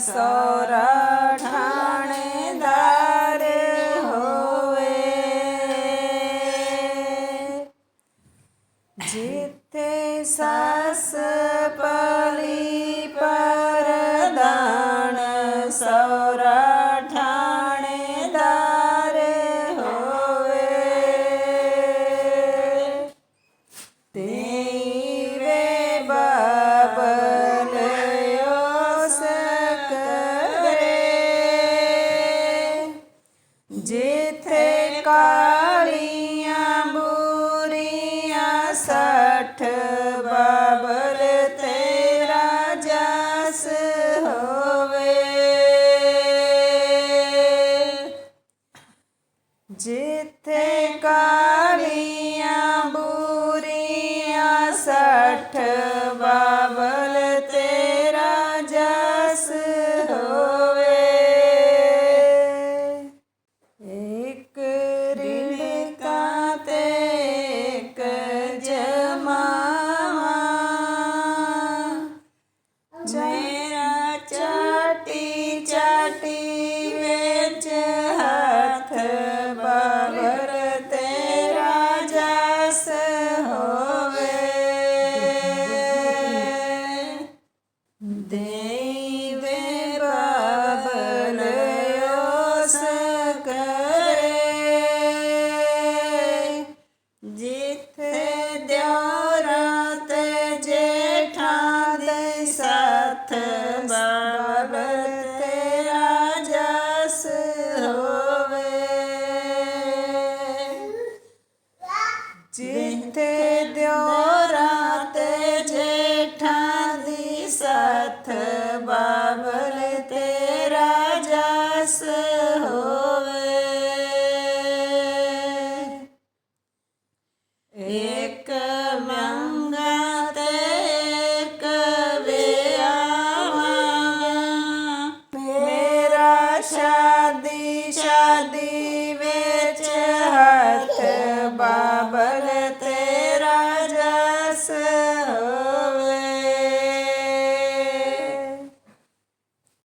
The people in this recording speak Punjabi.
ਸੋਰਾ ਠਾਣੇਦਾਰ ਹੋਵੇ। ਜਿੱਥੇ ਸੱਸ ਪਲੀ ਪਰਦਾਨ ਸੋ ਜਿਥੇ ਕਾਲੀਆਂ ਬੁਰੀਆਂ ਸੱਠ ਬਾਬਲ ਤੇਰਾ ਜਸ ਹੋਵੇ। ਜਿਥੇ ਕਾਲੀਆਂ ਮੇਰਾ ਚਾਟੀ ਚਾਟੀ ਵਿੱਚ ਹੱਥ ਬਾਬਰ ਤੇਰਾ ਜਸ ਹੋਵੇ। ਦੇਵੇ ਬਾਬਲ ਉਸ ਕਰੇ ਜਿੱਥੇ ਦਿਉਰਾਂ ਬਾਬਲ ਤੇਰਾ ਜਸ ਹੋਵੇ। ਜਿੱਥੇ ਦਿਉਰਾਂ ਤੇ ਜੇਠਾਂ ਦੀ ਸਾਥ ਬਾਬਲ ਤੇ